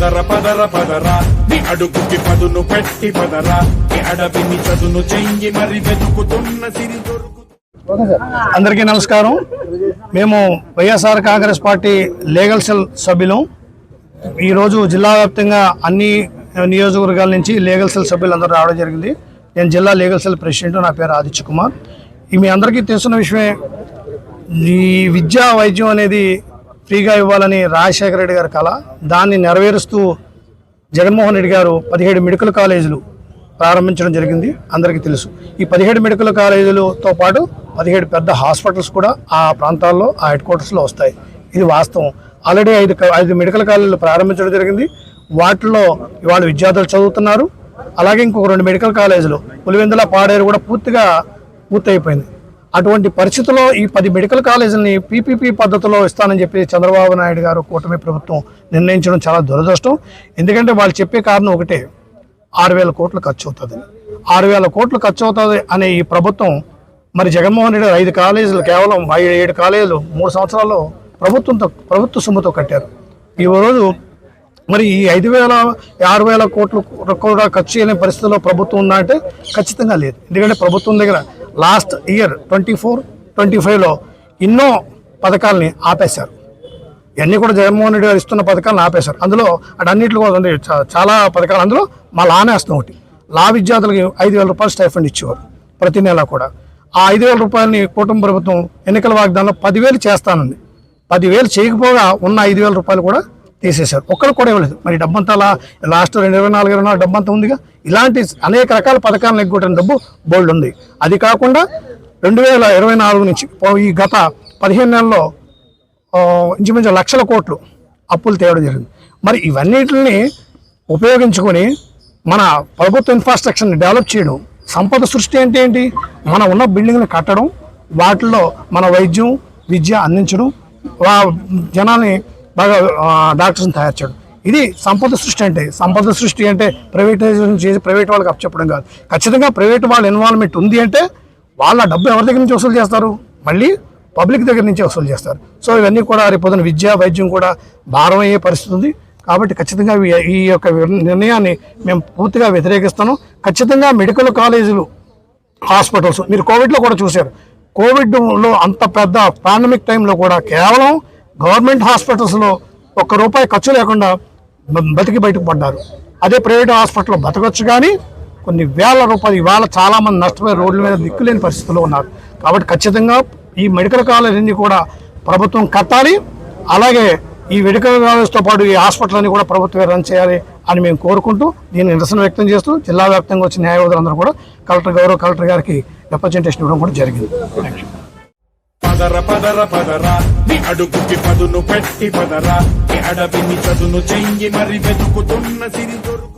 పదర పదర పదరా. నీ అడుగుకి పదును పెట్టి పదరా. నీ అడవిని చదును చెయ్యి మరి వెతుకుతున్న సిరి దొరుకు అందరికీ నమస్కారం. మేము YSR Congress party legal cell సభ్యులం. ఈరోజు జిల్లా వ్యాప్తంగా అన్ని నియోజకవర్గాల నుంచి లీగల్ సెల్ సభ్యులు అందరూ రావడం జరిగింది. నేను జిల్లా లీగల్ సెల్ ప్రెసిడెంట్ నా పేరు ఆదిత్య కుమార్. ఈ మీ అందరికీ తెలుసున్న విషయమే ఈ విద్యా వైద్యం అనేది ఫ్రీగా ఇవ్వాలని రాజశేఖర రెడ్డి గారి కళ దాన్ని నెరవేరుస్తూ జగన్మోహన్ రెడ్డి గారు పదిహేడు మెడికల్ కాలేజీలు ప్రారంభించడం జరిగింది. అందరికీ తెలుసు. ఈ పదిహేడు మెడికల్ కాలేజీలతో పాటు పదిహేడు పెద్ద హాస్పిటల్స్ కూడా ఆ ప్రాంతాల్లో ఆ హెడ్ క్వార్టర్స్లో వస్తాయి. ఇది వాస్తవం. ఆల్రెడీ ఐదు ఐదు మెడికల్ కాలేజీలు ప్రారంభించడం జరిగింది. వాటిలో ఇవాళ విద్యార్థులు చదువుతున్నారు. అలాగే ఇంకొక రెండు మెడికల్ కాలేజీలు. పులివెందుల పాడేరు కూడా పూర్తిగా పూర్తయిపోయింది. అటువంటి పరిస్థితుల్లో ఈ పది మెడికల్ కాలేజీలని పీపీపీ పద్ధతిలో ఇస్తానని చెప్పి చంద్రబాబు నాయుడు గారు కూటమి ప్రభుత్వం నిర్ణయించడం చాలా దురదృష్టం. ఎందుకంటే వాళ్ళు చెప్పే కారణం ఒకటే ఆరు వేల కోట్లు ఖర్చు అవుతుంది ఆరు వేల కోట్లు ఖర్చు అవుతుంది అనే ఈ ప్రభుత్వం మరి జగన్మోహన్ రెడ్డి ఐదు కాలేజీలు కేవలం ఐదు ఏడు కాలేజీలు మూడు సంవత్సరాల్లో ప్రభుత్వంతో ప్రభుత్వ సొమ్ముతో కట్టారు. ఈ రోజు మరి ఈ ఐదు వేల ఆరు వేల కోట్లు కూడా ఖర్చు చేయలేని పరిస్థితిలో ప్రభుత్వం ఉందంటే ఖచ్చితంగా లేదు. ఎందుకంటే ప్రభుత్వం దగ్గర last year twenty four twenty ఫైవ్లో ఎన్నో పథకాలని ఆపేశారు. ఇవన్నీ కూడా జగన్మోహన్ రెడ్డి గారు ఇస్తున్న పథకాలను ఆపేశారు. అందులో అటన్నింటిలో కూడా ఉంది. చాలా పథకాలు. అందులో మా లానేస్తాం ఒకటి. లా విద్యార్థులకి ఐదు వేల రూపాయలు స్టైఫండ్ ఇచ్చేవారు ప్రతి నెల కూడా. ఆ ఐదు వేల రూపాయలని కుటుంబ ప్రభుత్వం ఎన్నికల వాగ్దానంలో పదివేలు చేస్తానంది. పదివేలు చేయకపోగా ఉన్న ఐదు వేల రూపాయలు కూడా తీసేశారు. ఒక్కరు కూడా ఇవ్వలేదు. మరి డబ్బంతా అలా లాస్ట్ రెండు ఇరవై నాలుగు ఇరవై నాలుగు డబ్బంతా ఉందిగా. ఇలాంటి అనేక రకాల పథకాలను ఎగ్గొట్టిన డబ్బు బోల్డ్ ఉంది. అది కాకుండా రెండు వేల ఇరవై నాలుగు నుంచి ఈ గత పదిహేను నెలల్లో ఇంచుమించు లక్షల కోట్లు అప్పులు తేవడం జరిగింది. మరి ఇవన్నిటిని ఉపయోగించుకొని మన ప్రభుత్వ ఇన్ఫ్రాస్ట్రక్చర్ని డెవలప్ చేయడం సంపద సృష్టి అంటే ఏంటి? మన ఉన్న బిల్డింగ్ని కట్టడం వాటిల్లో మన వైద్యం విద్య అందించడం జనాన్ని జనాల్ని బాగా డాక్టర్స్ని తయారు చేయడం. ఇది సంపద సృష్టి అంటే సంపద సృష్టి అంటే ప్రైవేటైజేషన్ చేసి ప్రైవేట్ వాళ్ళకి అప్పచెప్పడం కాదు. ఖచ్చితంగా ప్రైవేట్ వాళ్ళ ఇన్వాల్వ్మెంట్ ఉంది అంటే వాళ్ళ డబ్బు ఎవరి దగ్గర నుంచి వసూలు చేస్తారు? మళ్ళీ పబ్లిక్ దగ్గర నుంచి వసూలు చేస్తారు. సో ఇవన్నీ కూడా రేపు పొద్దున విద్య వైద్యం కూడా భారం అయ్యే పరిస్థితి ఉంది. కాబట్టి ఖచ్చితంగా ఈ- యొక్క నిర్ణయాన్ని మేము పూర్తిగా వ్యతిరేకిస్తాను. ఖచ్చితంగా మెడికల్ కాలేజీలు హాస్పిటల్స్ మీరు కోవిడ్లో కూడా చూశారు. కోవిడ్లో అంత పెద్ద పాండమిక్ టైంలో కూడా కేవలం గవర్నమెంట్ హాస్పిటల్స్లో ఒక్క రూపాయి ఖర్చు లేకుండా బతికి బయటకు పడ్డారు. అదే ప్రైవేట్ హాస్పిటల్లో బతకొచ్చు కానీ కొన్ని వేల రూపాయలు ఇవాళ చాలామంది నష్టపోయి రోడ్ల మీద దిక్కులేని పరిస్థితుల్లో ఉన్నారు. కాబట్టి ఖచ్చితంగా ఈ మెడికల్ కాలేజీని కూడా ప్రభుత్వం కట్టాలి. అలాగే ఈ మెడికల్ కాలేజ్తో పాటు ఈ హాస్పిటల్ని కూడా ప్రభుత్వమే రన్ చేయాలి అని మేము కోరుకుంటూ దీన్ని నిరసన వ్యక్తం చేస్తూ జిల్లా వ్యాప్తంగా వచ్చిన న్యాయవాదులందరూ కూడా కలెక్టర్ గౌరవ కలెక్టర్ గారికి రిప్రజెంటేషన్ ఇవ్వడం కూడా జరిగింది. థ్యాంక్ యూ పదర పదర పదరా. నీ అడుగుకి పదును పెట్టి పదరా. నీ అడవిని చదును చెయ్యి మరి వెతుకుతున్న సిరి దొరుకు